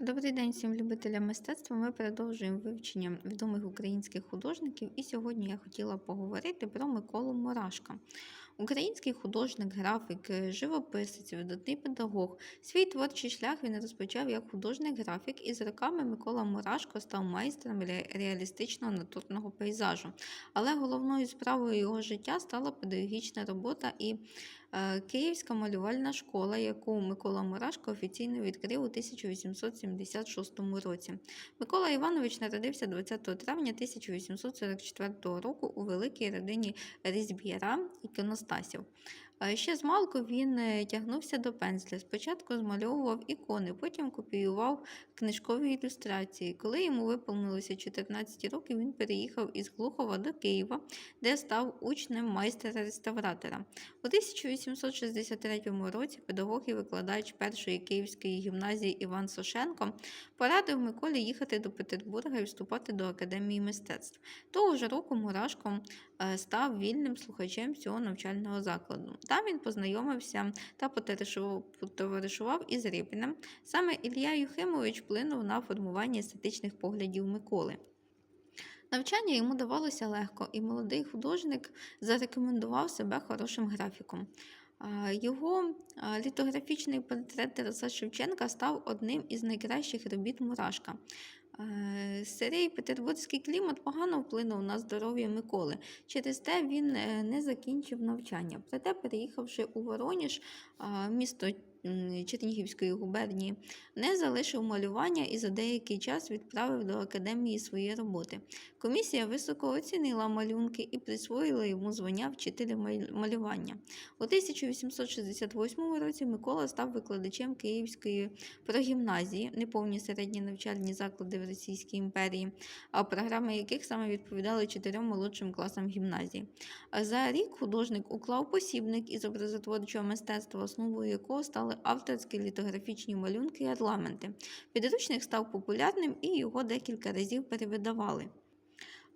Добрий день всім любителям мистецтва. Ми продовжуємо вивчення відомих українських художників. І сьогодні я хотіла поговорити про Миколу Мурашка. Український художник, графік, живописець, видатний педагог. Свій творчий шлях він розпочав як художник-графік, і з роками Микола Мурашко став майстром реалістичного натурного пейзажу. Але головною справою його життя стала педагогічна робота і е, Київська малювальна школа, яку Микола Мурашко офіційно відкрив у 1876 році. Микола Іванович народився 20 травня 1844 року у великій родині різьб'яра іконостасів. Е, Ще змалку він е, тягнувся до пензля. Спочатку змальовував ікони, потім копіював книжкові ілюстрації. Коли йому виповнилося 14 років, він переїхав із Глухова до Києва, де став учнем майстра-реставратора. У 1863 році педагог і викладач першої київської гімназії Іван Сошенко порадив Миколі їхати до Петербурга і вступати до Академії мистецтв. Того ж року Мурашко е, став вільним слухачем цього навчального закладу. Там він познайомився та потоваришував- із Рипіним. Саме Ілля Юхимович вплинув на формування естетичних поглядів Миколи. Навчання йому давалося легко, і молодий художник зарекомендував себе хорошим графіком. Його літографічний портрет Тараса Шевченка став одним із найкращих робіт Мурашка. Е, Сирий петербурзький клімат погано вплинув на здоров'я Миколи. Через те він е, не закінчив навчання. Проте, переїхавши у Вороніж, місто Чернігівської губернії, не залишив малювання і за деякий час відправив до академії свої роботи. Комісія високо оцінила малюнки і присвоїла йому звання вчителя мал- малювання. У 1868 році Микола став викладачем Київської прогімназії, неповні середні навчальні заклади в Російській імперії, а програми яких саме відповідали чотирьом молодшим класам гімназії. За рік художник уклав посібник із образотворчого мистецтва, основою якого стали авторські літографічні малюнки і орнаменти. Підручник став популярним і його декілька разів перевидавали.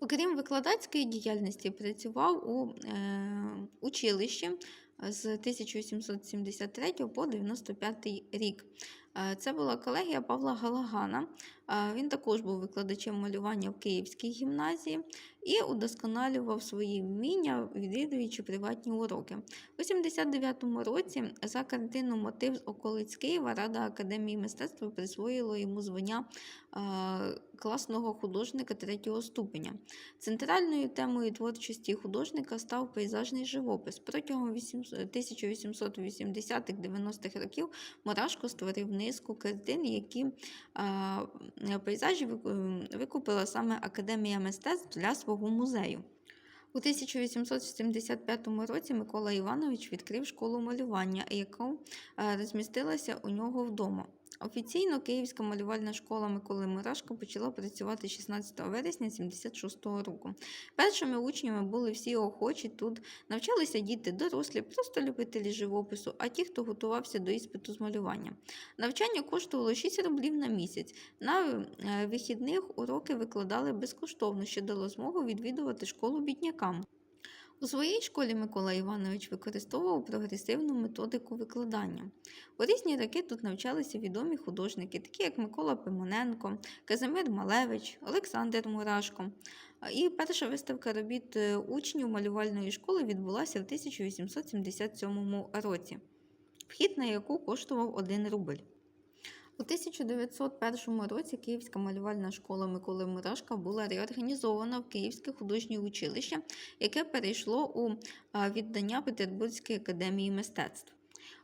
Окрім викладацької діяльності, працював у е, училищі з 1873 по 95 рік. Е, Це була колегія Павла Галагана. Е, Він також був викладачем малювання в Київській гімназії і удосконалював свої вміння, відвідуючи приватні уроки. У 79-му році за картину Мотив з околиць Києва Рада Академії мистецтва присвоїла йому звання е, класного художника третього ступеня. Центральною темою творчості художника став пейзажний живопис. Протягом 1880-90-х років Мурашко створив низку картин, які пейзажі викупила саме Академія мистецтв для свого музею. У 1875 році Микола Іванович відкрив школу малювання, яка розмістилася у нього вдома. Офіційно Київська малювальна школа Миколи Мурашко почала працювати 16 вересня 1976 року. Першими учнями були всі охочі тут. Навчалися діти дорослі, просто любителі живопису, а ті, хто готувався до іспиту з малювання. Навчання коштувало 6 рублів на місяць. На е, вихідних уроки викладали безкоштовно, що дало змогу відвідувати школу біднякам. У своїй школі Микола Іванович використовував прогресивну методику викладання. У різні роки тут навчалися відомі художники, такі як Микола Пимоненко, Казимир Малевич, Олександр Мурашко. І перша виставка робіт е, учнів малювальної школи відбулася в 1877 році, вхід на яку коштував 1 рубль. У 1901 році Київська малювальна школа Миколи Мурашка була реорганізована в Київське художнє училище, яке перейшло у віддання Петербурзької академії мистецтв.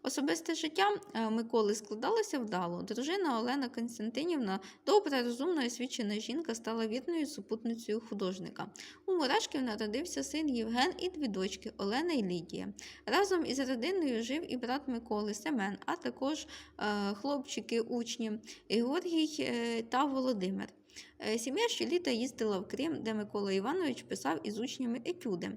Особисте життя е, Миколи складалося вдало. Дружина Олена Константинівна, добра, розумна і освічена жінка, стала вірною супутницею художника. У Мурашків народився син Євген і дві дочки Олена і Лідія. Разом із родиною жив і брат Миколи Семен, а також е, хлопчики, учні Георгій е, та Володимир. Сім'я щоліта їздила в Крим, де Микола Іванович писав із учнями етюди.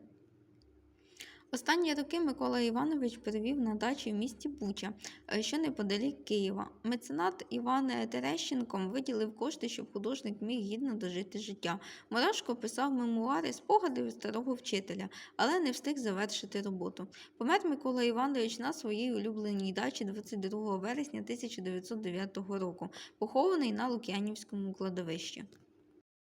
Останні роки Микола Іванович перевів на дачі в місті Буча, е, що неподалік Києва. Меценат Іван Терещенко виділив кошти, щоб художник міг гідно дожити життя. Мурашко писав мемуари спогади від старого вчителя, але не встиг завершити роботу. Помер Микола Іванович на своїй улюбленій дачі 22 вересня 1909 року, похований на Лук'янівському кладовищі.